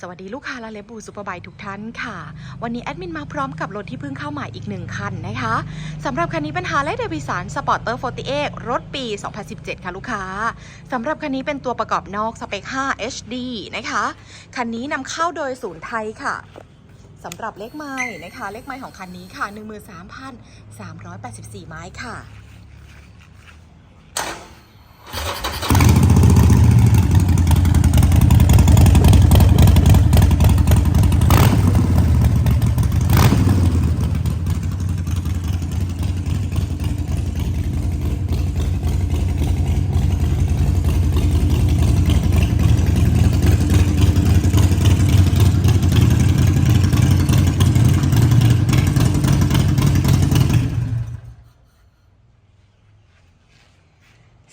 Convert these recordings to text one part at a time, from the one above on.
สวัสดีลูกค้าและเลบูซูเปอร์ไบทุกท่านค่ะ วันนี้แอดมินมาพร้อมกับรถที่เพิ่งเข้าม่อีกหนึ่งคันนะคะสำหรับคันนี้เป็นฮาร์เลย์เดวิสันสปอร์เตอร์48รถปี 2017 ค่ะลูกค้าสำหรับคันนี้เป็นตัวประกอบนอกสเปค 5 HD นะคะ คันนี้นำเข้าโดยศูนย์ไทยค่ะสำหรับเลขไม้นะคะ เลขไม้ของคันนี้ค่ะ 13,384 ไม้ค่ะ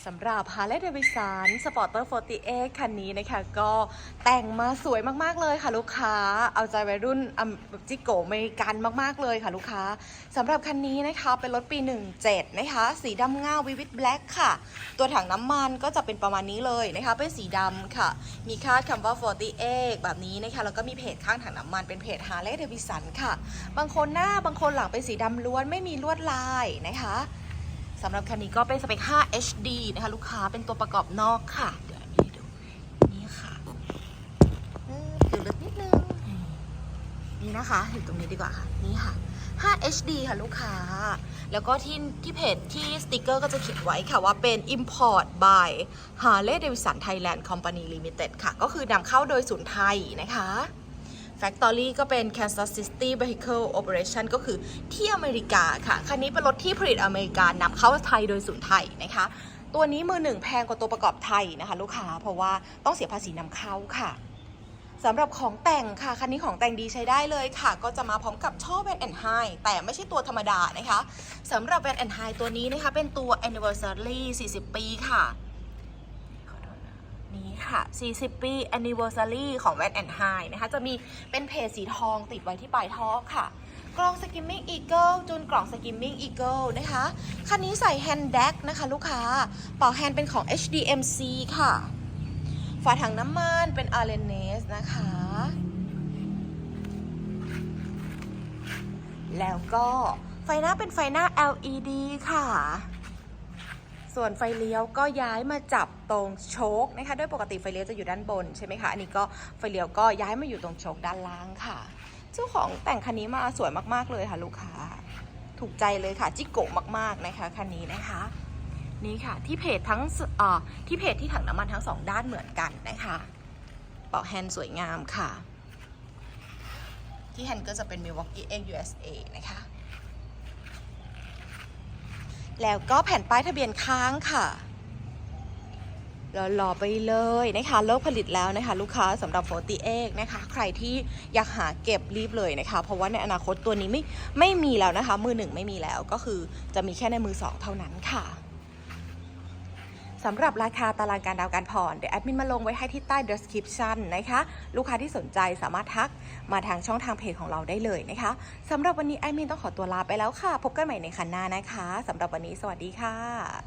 สำหรับ Harley Davidson Sporter 48 คันนี้นะคะ ก็แต่งมาสวยมากๆเลยค่ะลูกค้า เอาใจวัยรุ่นอเมจิโกเมริกันมากๆเลยค่ะลูกค้าสำหรับคันนี้นะคะเป็นรถปี 17 นะคะ สีดำเงาวิวิตแบล็กค่ะ ตัวถังน้ำมันก็จะเป็นประมาณนี้เลยนะคะ เป็นสีดำค่ะ มีคาดคำว่า 48 แบบนี้นะคะ แล้วก็มีเพจข้างถังน้ำมันเป็นเพจ Harley Davidson ค่ะ บางคนหน้าบางคนหลังเป็นสีดำล้วนไม่มีลวดลายนะคะ สำหรับคันนี้ก็เป็นสเปค 5 HD นะคะ ลูกค้าเป็นตัวประกอบนอกค่ะ เดี๋ยวให้ดู นี่ค่ะเอออยู่ลึกนิดนึง นี่นะคะ อยู่ตรงนี้ดีกว่าค่ะ นี่ค่ะ 5 HD ค่ะลูกค้า แล้วก็ที่ที่เพจที่สติกเกอร์ก็จะเขียนไว้ค่ะว่าเป็น Import by Harley Davidson Thailand Company Limited ค่ะ ก็คือนำเข้าโดยศูนย์ไทยนะคะ Factory ก็เป็น Kansas City Vehicle Operation ก็คือที่อเมริกาค่ะ คันนี้เป็นรถที่ผลิตอเมริกานำเข้าไทยโดยศูนย์ไทยนะคะ ตัวนี้มือหนึ่งแพงกว่าตัวประกอบไทยนะคะลูกค้า เพราะว่าต้องเสียภาษีนำเข้าค่ะสำหรับของแต่งค่ะ คันนี้ของแต่งดีใช้ได้เลยค่ะ ก็จะมาพร้อมกับช่อแวนแอนไฮแต่ไม่ใช่ตัวธรรมดานะคะสำหรับแวนแอนไฮตัวนี้นะคะ เป็นตัว anniversary 40 ปีค่ะ นี้ค่ะ 40 ปี anniversary ของ Van and High นะคะ จะมีเป็นเพจสีทองติดไว้ที่ปลายท่อค่ะ กล่อง Skimming Eagle จุนกล่อง Skimming Eagle นะคะ คันนี้ใส่ hand deck นะคะลูกค้าเป่าแฮนด์เป็นของ HDMC ค่ะ ฝาถังน้ำมันเป็น a r l e n e s นะคะ แล้วก็ไฟหน้าเป็นไฟหน้า LED ค่ะ ส่วนไฟเลี้ยวก็ย้ายมาจับตรงโชคนะคะโดยปกติไฟเลี้ยวจะอยู่ด้านบนใช่ไหมคะ อันนี้ก็ไฟเลี้ยวก็ย้ายมาอยู่ตรงโชคด้านล่างค่ะ เจ้าของแต่งคันนี้มาสวยมากๆเลยค่ะลูกค้า ถูกใจเลยค่ะ จิโกะมากๆนะคะคันนี้นะคะ นี่ค่ะที่เพจทั้งที่เพจที่ถังน้ำมันทั้งสองด้านเหมือนกันนะคะเป่าแฮนด์สวยงามค่ะ ที่แฮนด์ก็จะเป็น Milwaukee USA นะคะ แล้วก็แผ่นป้ายทะเบียนค้างค่ะรอๆไปเลยนะคะเลิกผลิตแล้วนะคะ ลูกค้าสำหรับ40 x นะคะ ใครที่อยากหาเก็บรีบเลยนะคะ เพราะว่าในอนาคตตัวนี้ไม่ไม่มีแล้วนะคะ มือหนึ่งไม่มีแล้วก็คือจะมีแค่ในมือสองเท่านั้นค่ะ สำหรับราคาตารางการดาวน์การผ่อนเดี๋ยวแอดมินมาลงไว้ให้ที่ใต้ description นะคะ ลูกค้าที่สนใจสามารถทักมาทางช่องทางเพจของเราได้เลยนะคะสำหรับวันนี้แอดมินต้องขอตัวลาไปแล้วค่ะ พบกันใหม่ในคันหน้านะคะสำหรับวันนี้สวัสดีค่ะ